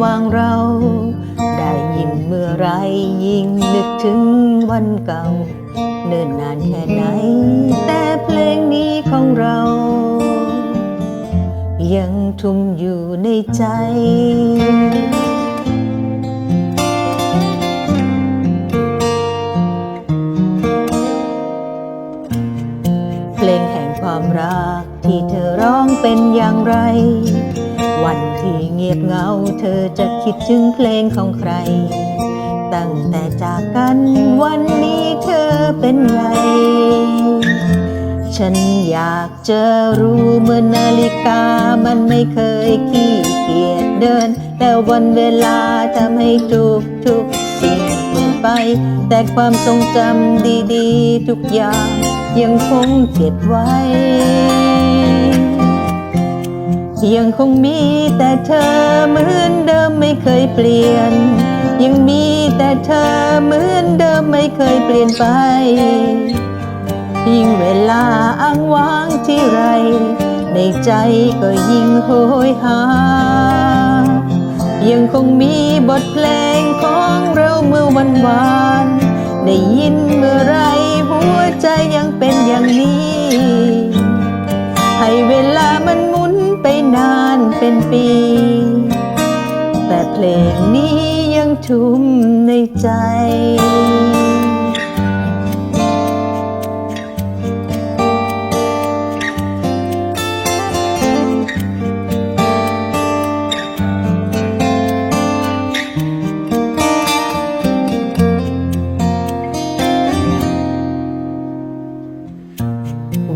หว่างเรา ได้ยินเมื่อไรยิ่งนึกถึงวันเก่า เนิ่นนานแค่ไหน แต่เพลงนี้ของเรา ยังทุ่มอยู่ในใจเพลงแห่งความรักที่เธอร้องเป็นอย่างไร วันที่เงียบเหงาเธอจะคิดถึงเพลงของใคร ตั้งแต่จากกันวันนี้เธอเป็นไง ฉันอยากจะรู้เมื่อนาฬิกามันไม่เคยขี้เกียจเดิน แต่วันเวลาทำให้ทุกทุกสิ่งเปลี่ยนไป แต่ความทรงจำดีๆ ทุกอย่างยังคงเก็บไว้ ยังคงมีแต่เธอเหมือนเดิมไม่เคยเปลี่ยน ยังมีแต่เธอเหมือนเดิมไม่เคยเปลี่ยนไป ยิ่งเวลาอ้างว้างที่ไร ในใจก็ยิ่งโหยหา ยังคงมีบทเพลงของเราเมื่อวันวาน ได้ยินเมื่อ นานเป็นปี แต่เพลงนี้ยังทุ่มในใจ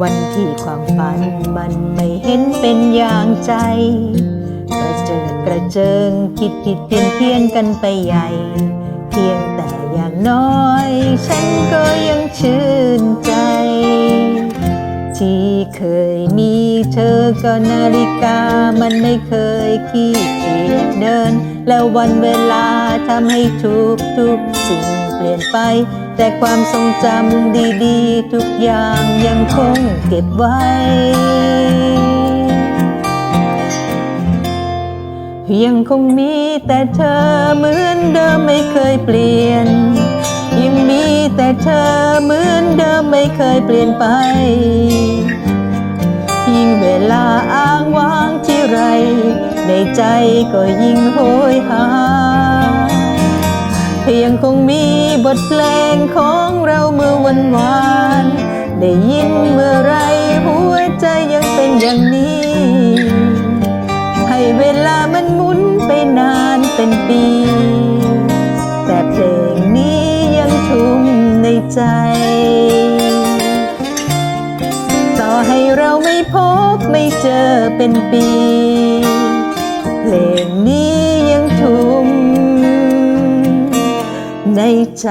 วันที่ความฝันมันไม่เห็นเป็นอย่างใจ กระเจิดกระเจิงคิดผิดเพี้ยนเพี้ยนกันไปใหญ่ เพียงแต่อย่างน้อย ฉันก็ยังชื่นใจ ที่เคยมีเธอก็นาฬิกามันไม่เคยขี้เกียจเดิน แล้ววันเวลาทำให้ทุกทุกๆสิ่งเปลี่ยนไป แต่ความทรงจำดีๆ ทุกอย่างยังคงเก็บไว้ ยังคงมีแต่เธอเหมือนเดิมไม่เคยเปลี่ยน ยังมีแต่เธอเหมือนเดิมไม่เคยเปลี่ยนไป ยิ่งเวลาอ้างว้างที่ไร ในใจก็ยิ่งโหยหายังคงมี บทเพลงของเราเมื่อวันวาน ได้ยินเมื่อไรหัวใจยังเป็นอย่างนี้ ให้เวลามันหมุนไปนานเป็นปี แต่เพลงนี้ยังทุ่มในใจ ต่อให้เราไม่พบไม่เจอเป็นปี เพลงนี้ ในใจ